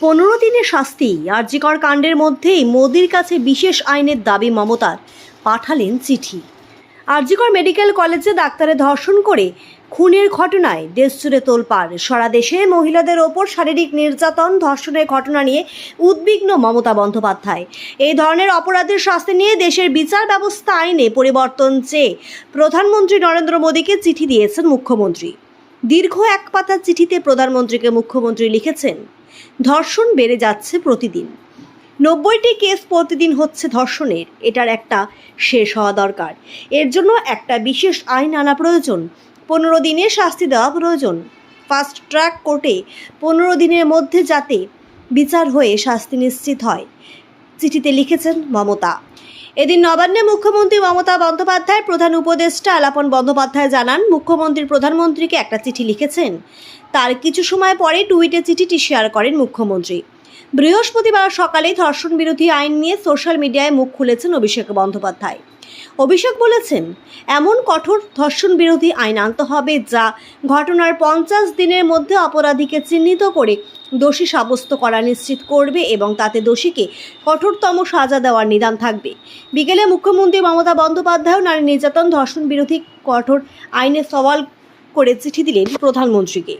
পনেরো দিনের শাস্তি আর্যিকর কাণ্ডের মধ্যেই মোদির কাছে বিশেষ আইনের দাবি মমতার পাঠালেন চিঠি। আরজিকর মেডিকেল কলেজে ডাক্তারে ধর্ষণ করে খুনের ঘটনায় দেশ জুড়ে তোলপাড়। সারা দেশে মহিলাদের ওপর শারীরিক নির্যাতন, ধর্ষণের ঘটনা নিয়ে উদ্বিগ্ন মমতা বন্দ্যোপাধ্যায়। এই ধরনের অপরাধের শাস্তি নিয়ে দেশের বিচার ব্যবস্থা আইনে পরিবর্তন চেয়ে প্রধানমন্ত্রী নরেন্দ্র মোদীকে চিঠি দিয়েছেন মুখ্যমন্ত্রী। দীর্ঘ এক পাতা চিঠিতে প্রধানমন্ত্রীকে মুখ্যমন্ত্রী লিখেছেন, ধর্ষণ বেড়ে যাচ্ছে প্রতিদিন। নব্বইটি কেস প্রতিদিন হচ্ছে ধর্ষণের, এটার একটা শেষ হওয়া দরকার। এর জন্য একটা বিশেষ আইন আনা প্রয়োজন, পনেরো দিনে শাস্তি দেওয়া প্রয়োজন। ফাস্ট ট্র্যাক কোর্টে পনেরো দিনের মধ্যে যাতে বিচার হয়ে শাস্তি নিশ্চিত হয়, চিঠিতে লিখেছেন মমতা। এদিন নবান্নে মুখ্যমন্ত্রী মমতা বন্দ্যোপাধ্যায় প্রধান উপদেষ্টা আলাপন বন্দ্যোপাধ্যায় জানান মুখ্যমন্ত্রী প্রধানমন্ত্রীকে একটা চিঠি লিখেছেন। তার কিছু সময় পরে টুইটে চিঠিটি শেয়ার করেন মুখ্যমন্ত্রী। বৃহস্পতিবার সকালে ধর্ষণ বিরোধী আইন নিয়ে সোশ্যাল মিডিয়ায় মুখ খুলেছেন অভিষেক বন্দ্যোপাধ্যায়। অভিষেক বলেছেন, এমন কঠোর ধর্ষণ বিরোধী আইন আনতে হবে যা ঘটনার পঞ্চাশ দিনের মধ্যে অপরাধীকে চিহ্নিত করে দোষী সাব্যস্ত করা নিশ্চিত করবে এবং তাতে দোষীকে কঠোরতম সাজা দেওয়ার নিদান থাকবে। বিকেলে মুখ্যমন্ত্রী মমতা বন্দ্যোপাধ্যায় নারী নির্যাতন ধর্ষণ বিরোধী কঠোর আইনে সওয়াল করে চিঠি দিলেন প্রধানমন্ত্রীকে।